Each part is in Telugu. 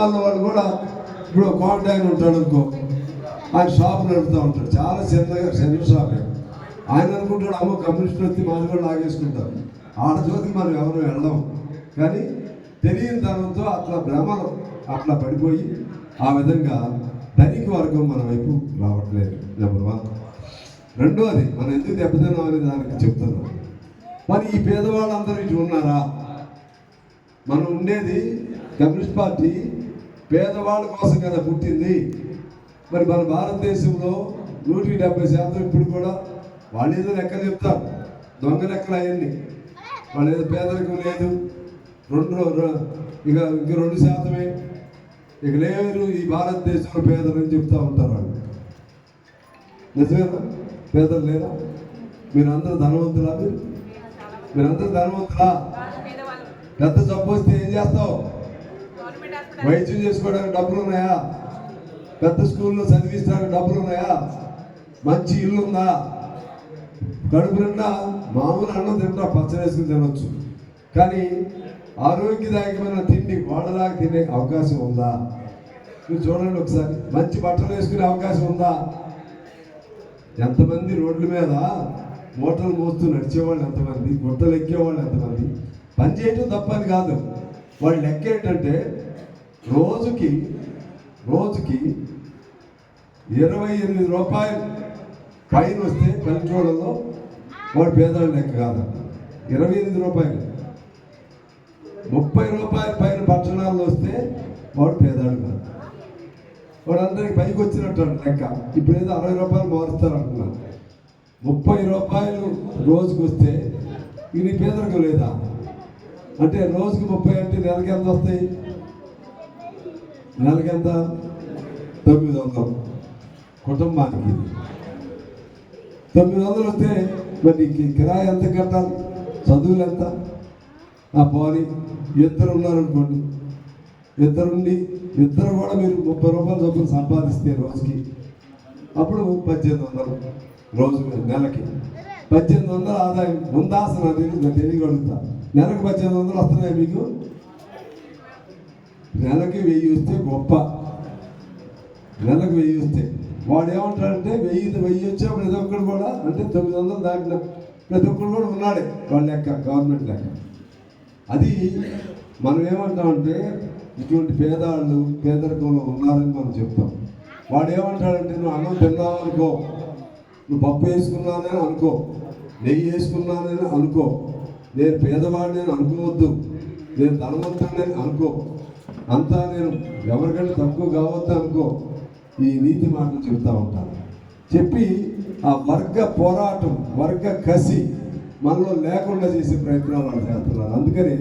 గ్రామాల్లో వాళ్ళు కూడా ఇప్పుడు కాంటాక్ట్ ఉంటాడు అనుకో. ఆయన షాప్ నడుపుతూ ఉంటాడు. చాలా చిన్నగా చిన్న షాప్. ఆయన అనుకుంటాడు అమ్మ కమ్యూనిస్ట్ వచ్చి మాది కూడా లాగేసుకుంటారు. ఆడ మనం ఎవరు వెళ్ళాం. కానీ తెలియని తనంతో అట్లా భ్రమలు అట్లా పడిపోయి ఆ విధంగా ధనిక వర్గం మన వైపు రావట్లేదు. Number one. రెండోది మనం ఎందుకు దెబ్బతిన్నాం అనే దానికి చెప్తున్నాం. మరి ఈ పేదవాళ్ళందరూ ఇటు ఉన్నారా? మనం ఉండేది కమ్యూనిస్ట్ పార్టీ పేదవాళ్ళ కోసం కదా పుట్టింది. మరి మన భారతదేశంలో నూటికి డెబ్బై శాతం ఇప్పుడు కూడా వాళ్ళు ఏదో లెక్కలు చెప్తారు. దొంగ లెక్కలు అవన్నీ. వాళ్ళు ఏదో పేదరికం లేదు. రెండు ఇక ఇంక రెండు శాతమే. ఇక లేరు ఈ భారతదేశంలో పేదలు అని చెప్తా ఉంటారు వాళ్ళు. నిజమేనా? పేదలు లేదా మీరందరూ ధనవంతులా మీరు? మీరందరూ ధనవంతులా? పెద్ద జబ్బు వస్తే ఏం చేస్తావు? వైద్యం చేసుకోవడానికి డబ్బులు ఉన్నాయా పెద్ద స్కూల్లో చదివిస్తానికి డబ్బులు ఉన్నాయా మంచి ఇల్లు ఉందా కడుపు నిండా మామూలు అన్నం తింటా పచ్చడి వేసుకుని తినొచ్చు. కానీ ఆరోగ్యదాయకమైన తిండి వాళ్ళలాగా తినే అవకాశం ఉందా? నువ్వు చూడండి ఒకసారి. మంచి బట్టలు వేసుకునే అవకాశం ఉందా? ఎంతమంది రోడ్ల మీద మోటార్లు మోస్తూ నడిచేవాళ్ళు ఎంతమంది? గుట్టలు ఎక్కేవాళ్ళు ఎంతమంది? పని చేయటం తప్పని కాదు. వాళ్ళు లెక్క ఏంటంటే రోజుకి రోజుకి ఇరవై ఎనిమిది రూపాయలు పైన వస్తే పల్లెటూళ్ళలో వాడు పేదవాళ్ళ లెక్క కాదు. ఇరవై ఎనిమిది రూపాయలు. ముప్పై రూపాయల పైన పట్టణాల్లో వస్తే వాడు పేదాడు కాదు. వాడందరికి పైకి వచ్చినట్టు అంట లెక్క. ఇప్పుడు ఏదో అరవై రూపాయలు మారుస్తారు అంటున్నాను ముప్పై రూపాయలు రోజుకి వస్తే ఇది పేదరికం లేదా? అంటే రోజుకి ముప్పై అంటే నెలకి ఎంత వస్తాయి? నెలకి ఎంత తొమ్మిది వందలు కుటుంబానికి. తొమ్మిది వందలు వస్తే మరి కిరాయి ఎంత కట్టాలి? చదువులు ఎంత? ఆ పోనీ ఇద్దరు ఉన్నారనుకోండి. ఇద్దరుండి ఇద్దరు కూడా మీరు ముప్పై రూపాయలు చొప్పున సంపాదిస్తే రోజుకి. అప్పుడు పద్దెనిమిది వందలు రోజు నెలకి. పద్దెనిమిది వందలు ఆదాయం ఉందా అసలు? అది నేను తెలియగలుగుతా. నెలకు పద్దెనిమిది వందలు వస్తున్నాయి మీకు? నెలకి వెయ్యి వస్తే గొప్ప. నెలకు వెయ్యి వస్తే. వాడు ఏమంటాడంటే వెయ్యి వెయ్యి వచ్చే ప్రతి ఒక్కరు కూడా అంటే తొమ్మిది వందలు దాటిన ప్రతి ఒక్కరు కూడా ఉన్నాడే వాళ్ళ లెక్క గవర్నమెంట్ లెక్క. అది మనం ఏమంటామంటే ఇటువంటి పేదవాళ్ళు పేదరికంలో ఉన్నారని మనం చెప్తాం. వాడు ఏమంటాడంటే నువ్వు అన్నం తిన్నావు అనుకో. నువ్వు పప్పు వేసుకున్నానని అనుకో. నెయ్యి వేసుకున్నానని అనుకో. నేను పేదవాడిని అనుకోవద్దు. నేను ధనవంతుడిని అనుకో. అంతా నేను ఎవరికంటే తక్కువ కావద్దు అనుకో ఈ నీతి మాటలు చెబుతూ ఉంటాను. చెప్పి ఆ వర్గ పోరాటం వర్గ కసి మనలో లేకుండా చేసే ప్రయత్నాలు వాళ్ళు చేస్తున్నారు. అందుకని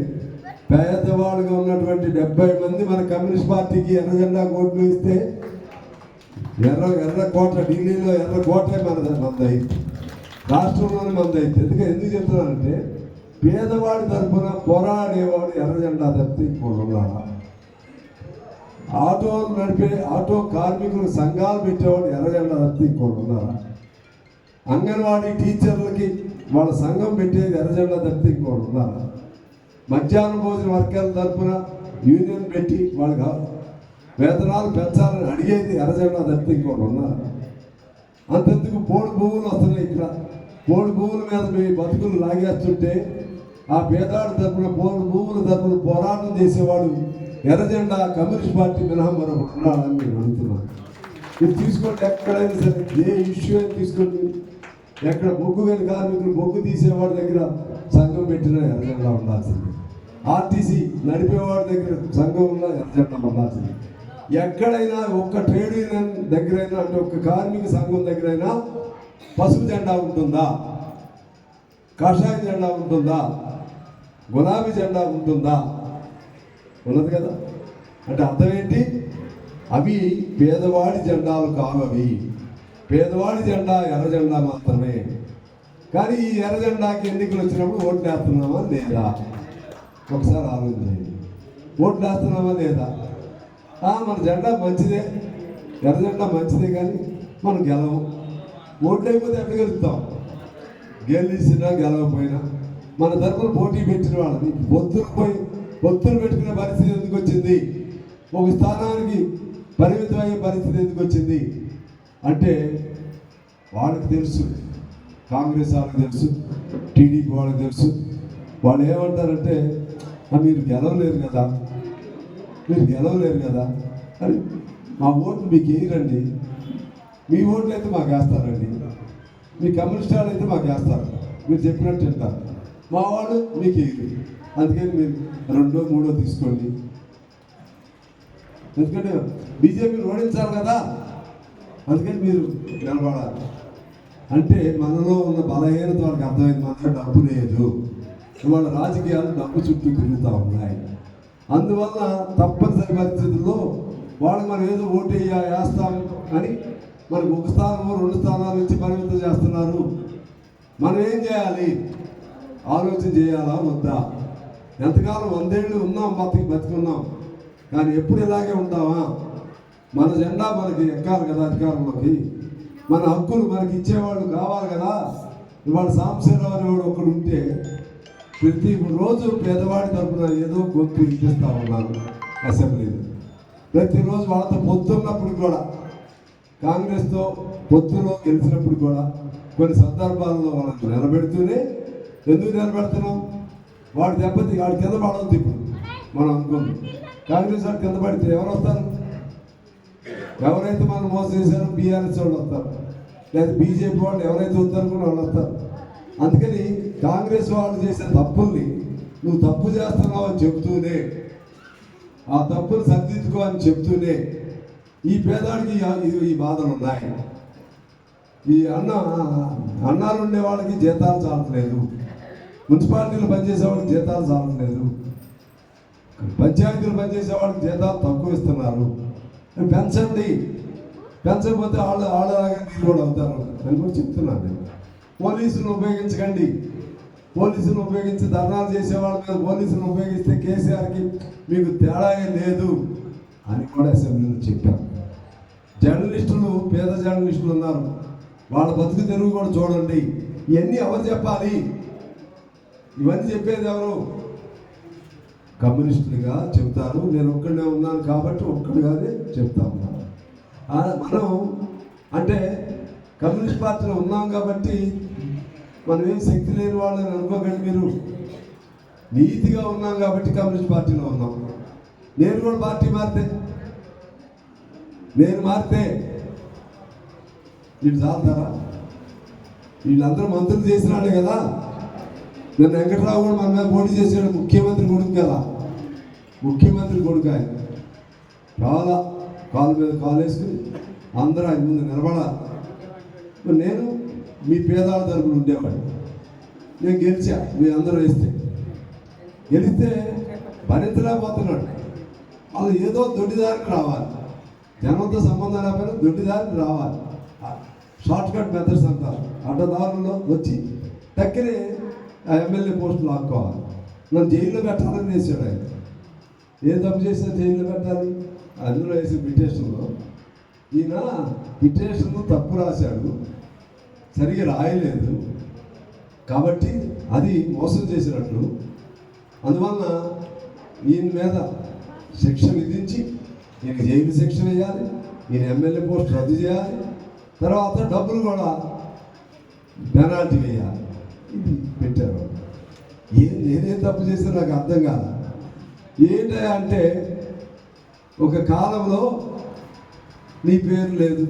పేదవాళ్ళుగా ఉన్నటువంటి డెబ్బై మంది మన కమ్యూనిస్ట్ పార్టీకి ఎర్ర జెండా కోట్లు ఇస్తే ఎర్ర ఎర్ర కోట ఢిల్లీలో ఎర్ర కోటే మన మందైంది రాష్ట్రంలోనే మందైంది ఎందుకంటే ఎందుకు చెప్తున్నానంటే పేదవాడి తరఫున పోరాడేవాడు ఎర్ర జెండా తప్పితే ఇంకోటి ఉన్నారా ఆటోలు నడిపే ఆటో కార్మికులు సంఘాలు పెట్టేవాడు ఎర్రజెండ ఇంకోటి ఉన్నారా అంగన్వాడీ టీచర్లకి వాళ్ళ సంఘం పెట్టేది ఎర్రజెండ తప్పితే ఇంకోటి ఉన్నారా మధ్యాహ్నం భోజన వర్గాల తరఫున యూనియన్ పెట్టి వాళ్ళకి వేతనాలు పెంచాలని అడిగేది ఎర్రజెండ తప్పితే ఇంకోటి ఉన్నారు అంతెందుకు పోడు భూములు వస్తున్నాయి ఇక్కడ. పోడు భూముల మీద మీ బతుకులు లాగేస్తుంటే ఆ పేదాడు తరపున పోడు భూముల తరపున పోరాటం చేసేవాడు ఎర్రజెండా కమ్యూనిస్ట్ పార్టీ మినహా మరొకటి ఉండాలని నేను అడుగుతున్నాను ఇది తీసుకోండి ఎక్కడైనా సరే. ఏ ఇష్యూ అయినా తీసుకోండి. ఎక్కడ బొగ్గు గని కార్మికులు బొగ్గు తీసేవాడి దగ్గర సంఘం పెట్టిన ఎర్రజెండా ఉండాల్సింది. ఆర్టీసీ నడిపేవాడి దగ్గర సంఘం ఉన్న ఎర్రజెండా ఉండాల్సింది. ఎక్కడైనా ఒక్క ట్రేడ్ యూనియన్ దగ్గరైనా అంటే ఒక్క కార్మిక సంఘం దగ్గరైనా పసుపు జెండా ఉంటుందా? కాషాయ జెండా ఉంటుందా? గులాబీ జెండా ఉంటుందా? ఉన్నది కదా? అంటే అర్థం ఏంటి అవి పేదవాడి జెండాలు కావు అవి పేదవాడి జెండా ఎర్ర జెండా మాత్రమే. కానీ ఈ ఎర్ర జెండాకి ఎన్నికలు వచ్చినప్పుడు ఓట్లు వేస్తున్నామా లేదా? ఒకసారి ఆలోచించండి. ఓట్లు వేస్తున్నామా లేదా? మన జెండా మంచిదే. ఎర్ర జెండా మంచిదే కానీ మనం గెలవం. ఓట్లు అయిపోతే ఎట్లా గెలుస్తాం? గెలిచినా గెలవకపోయినా. మన తరపున పోటీ పెట్టిన వాళ్ళని పొత్తులు పోయి పొత్తులు పెట్టుకునే పరిస్థితి ఎందుకు వచ్చింది? ఒక స్థానానికి పరిమితమయ్యే పరిస్థితి ఎందుకు వచ్చింది? అంటే వాళ్ళకి తెలుసు కాంగ్రెస్ వాళ్ళకి తెలుసు టీడీపీ వాళ్ళకి తెలుసు. వాళ్ళు ఏమంటారంటే మీరు గెలవలేరు కదా మీరు గెలవలేరు కదా. అని మా ఓట్లు మీకు వేయరండి మీ ఓట్లు అయితే మాకు వేస్తారండి మీ కమ్యూనిస్ట్ వాళ్ళు అయితే మాకు వేస్తారు మీరు చెప్పినట్టు వింటారు మా వాళ్ళు మీకు వేయరు. అందుకని మీరు రెండో మూడో తీసుకోండి. ఎందుకంటే బీజేపీని ఓడించాలి కదా. అందుకని మీరు నిలబడాలి. అంటే మనలో ఉన్న బలహీనత వాళ్ళకి అర్థమైంది మన డబ్బు లేదు. ఇవాళ రాజకీయాలు డబ్బు చుట్టూ తిరుగుతూ ఉన్నాయి. అందువల్ల తప్పనిసరి పరిస్థితుల్లో వాళ్ళు మనం ఏదో ఓటు వేస్తాం అని మనకు ఒక స్థానము రెండు స్థానాల నుంచి పరిమితం చేస్తున్నారు. మనం ఏం చేయాలి? ఆలోచన చేయాలా? వద్దా? ఎంతకాలం వందేళ్ళు ఉన్నాం బతికి బతికున్నాం. కానీ ఎప్పుడు ఇలాగే ఉంటామా మన జెండా మనకి ఎక్కాలి కదా అధికారంలోకి. మన హక్కులు మనకి ఇచ్చేవాళ్ళు కావాలి కదా. ఇవాళ సాంబశివరావు అనేవాడు ఒకడు ఉంటే ప్రతి రోజు పేదవాడి తరపున ఏదో గొంతు వినిపిస్తా ఉన్నారు అసెంబ్లీలో. ప్రతిరోజు వాళ్ళతో పొత్తున్నప్పుడు కూడా కాంగ్రెస్తో పొత్తులో గెలిచినప్పుడు కూడా కొన్ని సందర్భాల్లో వాళ్ళని నిలబెడుతూనే ఎందుకు నిలబెడుతున్నాం? వాడు దెబ్బతి వాడి కింద పడవద్దు ఇప్పుడు. మనం అనుకుంది. కాంగ్రెస్ వాడు కింద పడితే ఎవరు వస్తారు? ఎవరైతే మనం మోసం చేశారో బీఆర్ఎస్ వాళ్ళు వస్తారు. లేదా బీజేపీ వాళ్ళు ఎవరైతే వద్దనుకున్న వాళ్ళు వస్తారు. అందుకని కాంగ్రెస్ వాళ్ళు చేసే తప్పుల్ని నువ్వు తప్పు చేస్తున్నావు అని చెప్తూనే ఆ తప్పును సరిదిద్దుకో అని చెప్తూనే ఈ పేదాడికి ఈ బాధలు ఉన్నాయి. ఈ అన్న అన్నాలు ఉండే వాళ్ళకి జీతాలు చాలట్లేదు. మున్సిపాలిటీలు పనిచేసే వాళ్ళకి జీతాలు చాలట్లేదు. పంచాయతీలు పనిచేసే వాళ్ళకి జీతాలు తక్కువ ఇస్తున్నారు. పెంచండి పెంచకపోతే వాళ్ళు వాళ్ళలాగా మీరు కూడా అవుతారు. అని కూడా చెప్తున్నాను నేను. పోలీసులను ఉపయోగించకండి. పోలీసులను ఉపయోగించి ధర్నాలు చేసే వాళ్ళ మీద పోలీసులను ఉపయోగిస్తే కేసీఆర్కి మీకు తేడా లేదు అని కూడా అసెంబ్లీలో చెప్పాను జర్నలిస్టులు పేద జర్నలిస్టులు ఉన్నారు. వాళ్ళ బతుకు తెరువు కూడా చూడండి. ఇవన్నీ ఎవరు చెప్పాలి? ఇవన్నీ చెప్పేది ఎవరు? కమ్యూనిస్టులుగా చెప్తారు. నేను ఒక్కడే ఉన్నాను కాబట్టి ఒక్కడుగానే చెప్తా ఉన్నాను మనం అంటే కమ్యూనిస్ట్ పార్టీలో ఉన్నాం కాబట్టి మనం ఏం శక్తి లేని వాళ్ళని అనుకోకండి మీరు. నీతిగా ఉన్నాం కాబట్టి కమ్యూనిస్ట్ పార్టీలో ఉన్నాం. నేను కూడా పార్టీ మారితే? నేను మారితే వీళ్ళు చాలుతారా? వీళ్ళందరూ మంత్రులు చేసిన వాళ్ళే కదా. నేను వెంకట్రావు కూడా మన మీద పోటీ చేసాడు ముఖ్యమంత్రి కొడుకు కదా. ముఖ్యమంత్రి కొడుకు ఆయన. చాలా కాలు మీద కాలు వేసుకుని అందరూ ఆయన ముందు నిలబడాలి. నేను మీ పేదాల తరపున ఉండేవాడిని. నేను గెలిచా మీ అందరూ వేస్తే. గెలిస్తే భరించలేకపోతున్నాడు. వాళ్ళు ఏదో దొడ్డిదారికి రావాలి. జనంతో సంబంధం లేకపోయినా దొడ్డిదారికి రావాలి. షార్ట్ కట్ మెథడ్స్ అంటారు. అడ్డదారుల్లో వచ్చి దగ్గరే ఆ ఎమ్మెల్యే పోస్ట్ లాక్కోవాలి నన్ను జైల్లో పెట్టాలని వేసాడు ఆయన. ఏ తప్పు చేసినా జైల్లో పెట్టాలి. అందులో వేసి పిటేషన్లో ఈయన పిటేషన్ తప్పు రాశాడు. సరిగా రాయలేదు. కాబట్టి అది మోసం చేసినట్లు అందువలన ఈయన మీద శిక్ష విధించి ఈయన జైలు శిక్ష వేయాలి. ఈయన ఎమ్మెల్యే పోస్ట్ రద్దు చేయాలి. తర్వాత డబ్బులు కూడా పెనాల్టీ వేయాలి. ఇది పెట్టారు. ఏం నేనేం తప్పు చేస్తే నాకు అర్థం కాదు. ఏంటి అంటే ఒక కాలంలో నీ పేరు లేదు.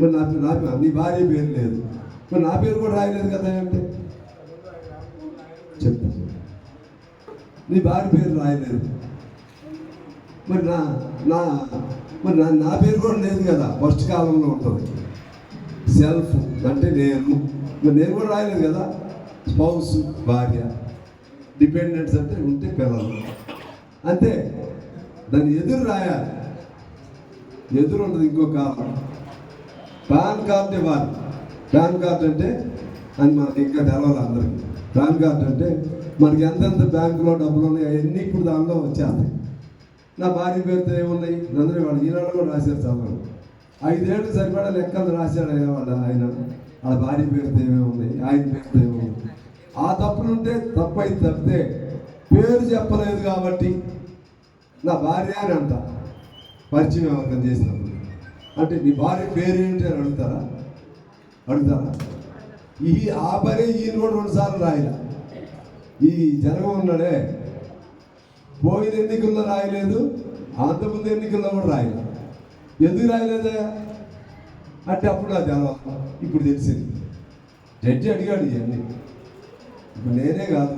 మరి నా నా నీ భార్య పేరు లేదు. మరి నా పేరు కూడా రాయలేదు కదా అంటే? చెప్తా నీ భార్య పేరు రాయలేదు. మరి నా నా మరి నా నా పేరు కూడా లేదు కదా. ఫస్ట్ కాలంలో ఉంటుంది. సెల్ఫ్ అంటే నేను. మరి నేను కూడా రాయలేదు కదా. స్పౌస్ భార్య. డిపెండెంట్స్ అంటే ఉంటే పిల్లలు అంతే దాన్ని ఎదురు రాయాలి. ఎదురు ఉండదు ఇంకో కాలం పాన్ కార్డు ఇవ్వాలి. పాన్ కార్డు అంటే అని మనకి ఇంకా తెలవాలి అందరికి. పాన్ కార్డు అంటే మనకి ఎంతెంత బ్యాంకులో డబ్బులు ఉన్నాయి అవన్నీ ఇప్పుడు దానిలో వచ్చేస్తాయి. నా భార్య పేరుతో ఏమున్నాయి? అందరూ వాళ్ళు ఈనాడు కూడా రాశారు చదవడం. ఐదేళ్ళు సరిపడా లెక్కలు రాశాడు ఆయన. వాళ్ళ ఆయన వాళ్ళ భార్య పేరుతో ఏమేమి ఉన్నాయి ఆయన పేరుతో ఏమేమి ఉన్నాయి ఆ తప్పులుంటే తప్పు తప్పితే పేరు చెప్పలేదు కాబట్టి నా భార్య అని అంట. పరిచయం ఎవరికైనా చేసినప్పుడు. అంటే నీ భార్య పేరు ఏంటి అని అడుగుతారా? అడుగుతారా? ఈ ఆ పని ఈయన కూడా రెండుసార్లు రాయలే. ఈ జనగం ఉన్నాడే. పోయిన ఎన్నికల్లో రాయలేదు. అంతకుముందు ఎన్నికల్లో కూడా రాయలేదు ఎందుకు రాయలేదా? అంటే అప్పుడు అది అలా ఇప్పుడు తెలిసింది. జడ్జి అడిగాడు ఇవన్నీ. నేనే కాదు.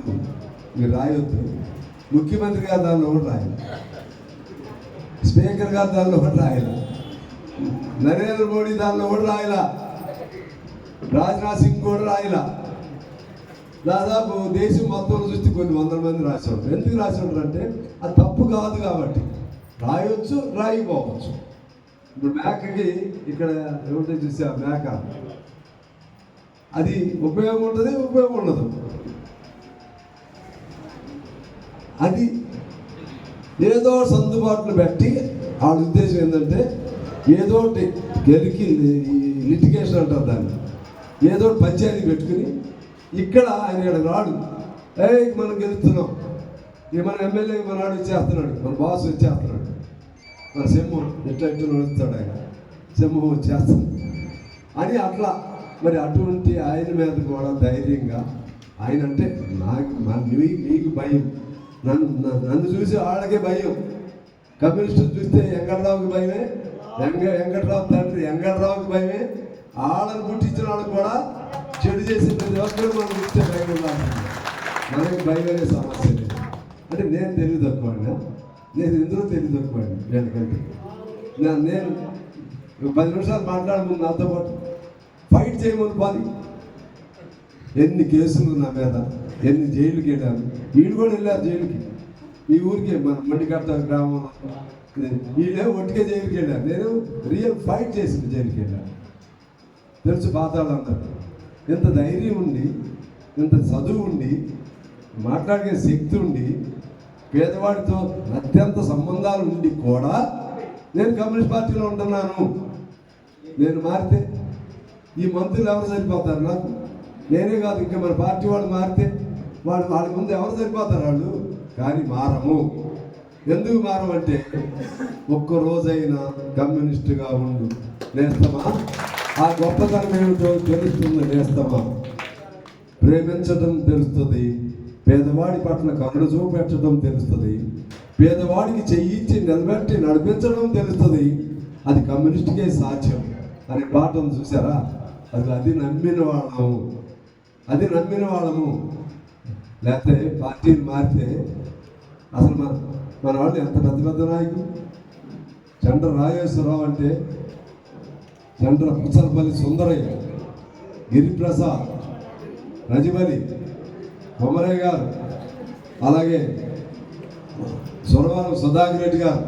మీరు రాయొద్దు. ముఖ్యమంత్రి గారు దానిలో కూడా రాయాలి. స్పీకర్ గారు దానిలో కూడా రాయాలి. నరేంద్ర మోడీ దానిలో కూడా రాయలా. రాజ్నాథ్ సింగ్ కూడా రాయలా. దాదాపు దేశం మొత్తం చూస్తే కొన్ని వందల మంది రాసి ఉంటారు ఎందుకు రాసి ఉంటారు అంటే అది తప్పు కాదు కాబట్టి. రాయొచ్చు రాయిపోవచ్చు ఇప్పుడు మేకకి ఇక్కడ ఏమిటో చూసా మేక. అది ఉపయోగం ఉంటుంది ఉపయోగం ఉండదు. అది ఏదో సర్దుబాట్లు పెట్టి వాళ్ళ ఉద్దేశం ఏంటంటే ఏదో ఒకటి గెలికి లిటిగేషన్ అంటారు దాన్ని. ఏదో ఒకటి పంచాయతీ పెట్టుకుని ఇక్కడ ఆయన ఇక్కడ రాడు. ఏ మనం గెలుస్తున్నాం. ఇక మన ఎమ్మెల్యే మన వాడు వచ్చేస్తున్నాడు. మన బాస్ వచ్చేస్తున్నాడు. మన సింహం ఎట్లా ఎట్లా నడుస్తాడు ఆయన. సింహం వచ్చేస్తాడు అని అట్లా మరి అటువంటి ఆయన మీద కూడా ధైర్యంగా ఆయన అంటే నాకు మన- నీ- నీకు భయం. నన్ను నన్ను చూసి వాళ్ళకే భయం. కమ్యూనిస్టులు చూస్తే వెంకటరావుకి భయమే వెంక వెంకటరావు తండ్రి వెంకటరావుకి భయమే. వాళ్ళని పుట్టించిన వాళ్ళకి కూడా చెడు చేసి ప్రతి ఒక్కరు మనం చూస్తే భయం ఉండాలి మనకి భయం అనే సమస్య లేదు. అంటే నేను తెలివి తక్కువండి నేను ఎందులో తెలివి తక్కువండి వెనకంటే. నేను పది నిమిషాలు మాట్లాడము నాతో పాటు ఫైట్ చేయమని పాలి ఎన్ని కేసులు నా మీద ఎన్ని జైలుకి వెళ్ళాను. వీళ్ళు కూడా వెళ్ళారు జైలుకి. ఈ ఊరికే మన మండికట్ట గ్రామం వీళ్ళే ఒట్టిగా జైలుకి వెళ్ళారు. నేను రియల్ ఫైట్ చేసింది జైలుకి వెళ్ళాను. తెలుసు పాతాళందరూ ఎంత ధైర్యం ఉండి ఇంత చదువు ఉండి మాట్లాడే శక్తి ఉండి పేదవాడితో అత్యంత సంబంధాలు ఉండి కూడా నేను కమ్యూనిస్ట్ పార్టీలో ఉంటున్నాను. నేను మారితే ఈ మంత్రులు ఎవరు సరిపోతారు నాకు? నేనే కాదు ఇంకా మన పార్టీ వాళ్ళు మారితే వాళ్ళు వాళ్ళ ముందు ఎవరు సరిపోతారు వాళ్ళు? కానీ మారము. ఎందుకు మారమంటే ఒక్క రోజైనా కమ్యూనిస్టుగా ఉండు. నేస్తమా? ఆ గొప్పతనం ఏమిటో తెలుస్తుంది నేస్తమా? ప్రేమించడం తెలుస్తుంది. పేదవాడి పట్ల కరుణ చూపెట్టడం తెలుస్తుంది. పేదవాడికి చెయ్యించి నిలబెట్టి నడిపించడం తెలుస్తుంది. అది కమ్యూనిస్ట్కే సాధ్యం. అనే పాఠం చూసారా అది అది నమ్మిన వాళ్ళము. అది నమ్మిన వాళ్ళము. లేకపోతే పార్టీని మారితే అసలు మన మన వాళ్ళు ఎంత పెద్ద పెద్ద నాయకులు? చంద్ర రాజేశ్వరరావు అంటే చంద్ర పుచ్చలపల్లి సుందరయ్య గిరిప్రసాద్ రజమలి కొమరయ్య గారు అలాగే సురవరం సుధాకర్ రెడ్డి గారు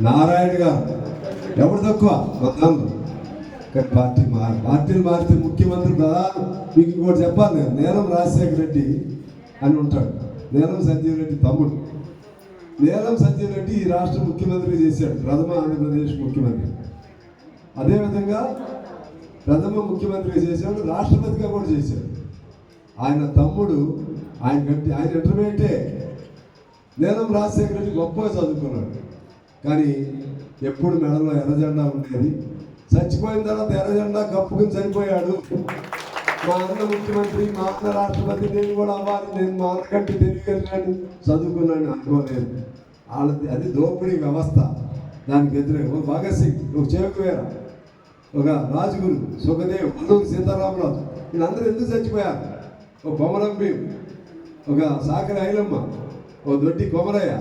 నారాయణ గారు. ఎవరు తక్కువ? మొత్తంలో కానీ పార్టీ మారి పార్టీలు మారితే ముఖ్యమంత్రి ప్రధాని. మీకు ఇంకోటి చెప్పాలి నేను. నేరం రాజశేఖర రెడ్డి అని ఉంటాడు. నేలం సంజీవ్ రెడ్డి తమ్ముడు. నేలం సంజీవ్ రెడ్డి ఈ రాష్ట్ర ముఖ్యమంత్రి చేశాడు. ప్రథమ ఆంధ్రప్రదేశ్ ముఖ్యమంత్రి. అదేవిధంగా ప్రథమ ముఖ్యమంత్రి చేశాడు రాష్ట్రపతిగా కూడా చేశాడు. ఆయన తమ్ముడు ఆయన కంటే ఆయన ఇంటర్మీడియటే నేలం రాజశేఖర రెడ్డి గొప్పగా చదువుకున్నాడు. కానీ ఎప్పుడు మెడలో ఎర్రజెండా ఉండేది. చచ్చిపోయిన తర్వాత ఎర్రజెండా కప్పుకుని చనిపోయాడు. మా అన్న ముఖ్యమంత్రి మా అన్న రాష్ట్రపతి నేను కూడా అవ్వాలి. నేను మా అన్నకంటే తెలియగలిగాను చదువుకున్నాను అనుకోలేదు వాళ్ళది అది దోపిడీ వ్యవస్థ. దానికి ఎదురే ఒక భగత్ సింగ్ ఒక చేకువేర ఒక రాజగురు సుఖదేవ్ అల్లూరి సీతారామరాజు. వీళ్ళందరూ ఎందుకు చచ్చిపోయారు? ఒక బొమ్మరం భీం ఒక సాకర ఐలమ్మ ఒక దొడ్డి కొమరయ్య.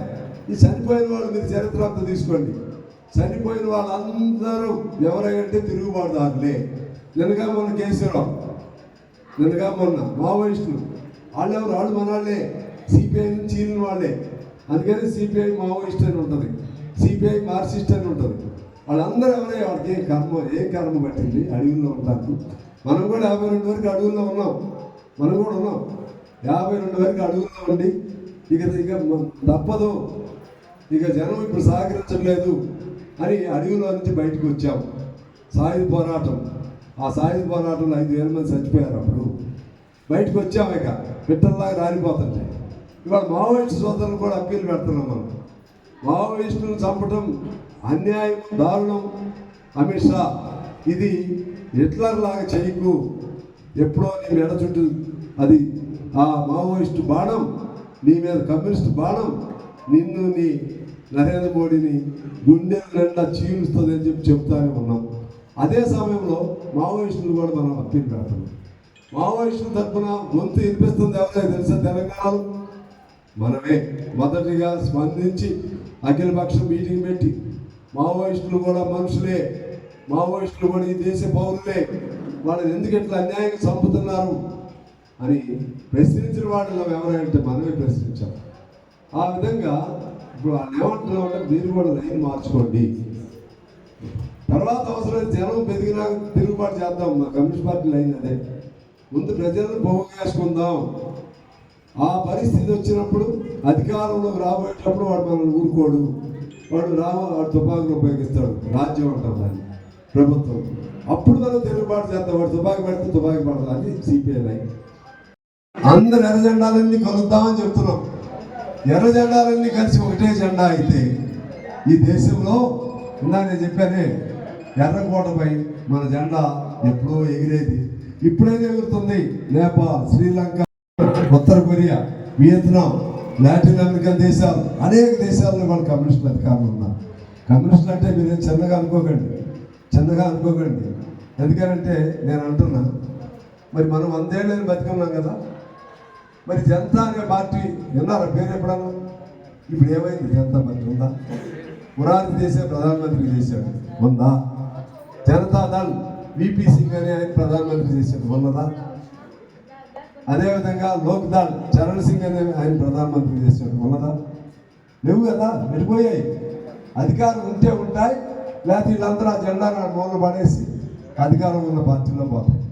ఈ చనిపోయిన వాళ్ళు మీరు చరిత్ర అంతా తీసుకోండి. చనిపోయిన వాళ్ళందరూ ఎవరైనా తిరుగుబాటుదారులే నిన్నగా మన కేసీరావు నిన్నగా మొన్న మావోయిస్టులు వాళ్ళు ఎవరు వాళ్ళు మన వాళ్ళే సిపిఐ నుంచి చీలిన వాళ్ళే. అందుకని సిపిఐ మావోయిస్ట్ అని ఉంటుంది. సిపిఐ మార్క్సిస్ట్ అని ఉంటుంది. వాళ్ళందరూ ఎవరే వాళ్ళకి ఏ కర్మ ఏ కర్మ పట్టింది? అడవుల్లో ఉంటారు. మనం కూడా యాభై రెండు వరకు అడవుల్లో ఉన్నాం. మనం కూడా ఉన్నాం. యాభై రెండు వరకు అడవుల్లో ఉండి ఇక ఇక తప్పదు. ఇక జనం ఇప్పుడు సహకరించట్లేదు అని అడవిలో నుంచి బయటకు వచ్చాం. సాయుధ పోరాటం. ఆ సాయుధ పోరాటంలో ఐదు వేల మంది చచ్చిపోయారు అప్పుడు. బయటకు వచ్చాము ఇక. పిట్టల్లాగా రాలిపోతుంటే. ఇవాళ మావోయిస్ట్ సోదరులు కూడా అప్పీలు పెడుతున్నాం మనం. మావోయిస్టులను చంపడం అన్యాయం దారుణం. అమిత్ షా ఇది హిట్లర్ లాగా చేయకు. ఎప్పుడో నీ మెడ చుట్టూ అది ఆ మావోయిస్టు బాణం నీ మీద కమ్యూనిస్ట్ బాణం నిన్ను నీ నరేంద్ర మోడీని గుండె నిండా చీలుస్తుంది అని చెప్పి చెప్తానే ఉన్నాం. అదే సమయంలో మావోయిస్టులు కూడా మనం అప్పీల్ పెడుతున్నాం మావోయిస్టుల తరఫున గొంతు వినిపిస్తుంది ఎవరైనా తెలుసా? తెలంగాణలో? మనమే మొదటిగా స్పందించి అఖిలపక్షం మీటింగ్ పెట్టి మావోయిస్టులు కూడా మనుషులే మావోయిస్టులు కూడా ఈ దేశ పౌరులే వాళ్ళని ఎందుకు ఇట్లా అన్యాయంగా చంపుతున్నారు అని ప్రశ్నించిన వాళ్ళలో ఎవరంటే మనమే ప్రశ్నించాం ఆ విధంగా ఇప్పుడు వాళ్ళు ఏమంటున్నాం అంటే మీరు కూడా లైన్ మార్చుకోండి. తర్వాత అవసరం జనం పెరిగినా తిరుగుబాటు చేద్దాం. మా కమ్యూనిస్ట్ పార్టీ లైన్ అదే. ముందు ప్రజలను పోగేసుకుందాం ఆ పరిస్థితి వచ్చినప్పుడు అధికారంలోకి రాబోయేటప్పుడు వాడు మనల్ని ఊరుకోడు. వాడు రా వాడు తుపాకులు ఉపయోగిస్తాడు. రాజ్యం అంటాం దాన్ని. ప్రభుత్వం. అప్పుడు మనం తిరుగుబాటు చేద్దాం. వాడు తుపాకి పెడితే తుపాకి పడదు. అది సిపిఐ లైన్. అందరు ఎర్ర జెండాలన్నీ కలుద్దామని చెప్తున్నాం. ఎర్ర జెండాలన్నీ కలిసి ఒకటే జెండా అయితే ఈ దేశంలో ఇందాక నేను చెప్పానే ఎర్రకోటపై మన జెండా ఎప్పుడో ఎగిరేది. ఇప్పుడైతే ఎగురుతుంది నేపాల్ శ్రీలంక ఉత్తర కొరియా వియత్నాం లాటిన్ అమెరికన్ దేశాలు. అనేక దేశాల్లో మన కమ్యూనిస్టులు అధికారులు ఉన్నారు. కమ్యూనిస్టులు అంటే మీరు చిన్నగా అనుకోకండి. చిన్నగా అనుకోకండి. ఎందుకనంటే నేను అంటున్నా మరి మనం వందేళ్ళని బతికున్నాం కదా. మరి జనతా అనే పార్టీ విన్నారా పేరు ఎప్పుడన్నా? ఇప్పుడు ఏమైంది జనతా పార్టీ ఉందా? పురాతి చేసే ప్రధానమంత్రి చేశాడు. ఉందా? జనతా దళ్ విపి సింగ్ అనే ఆయన ప్రధానమంత్రి చేశాడు. ఉన్నదా అదేవిధంగా లోక్ దళ్ చరణ్ సింగ్ అని ఆయన ప్రధానమంత్రి చేశాడు. ఉన్నదా లేవు కదా? వెళ్ళిపోయాయి. అధికారం ఉంటే ఉంటాయి లేకపోతే వీళ్ళందరూ ఆ జెండాను మూల పడేసి అధికారం ఉన్న పార్టీలో పోతాయి.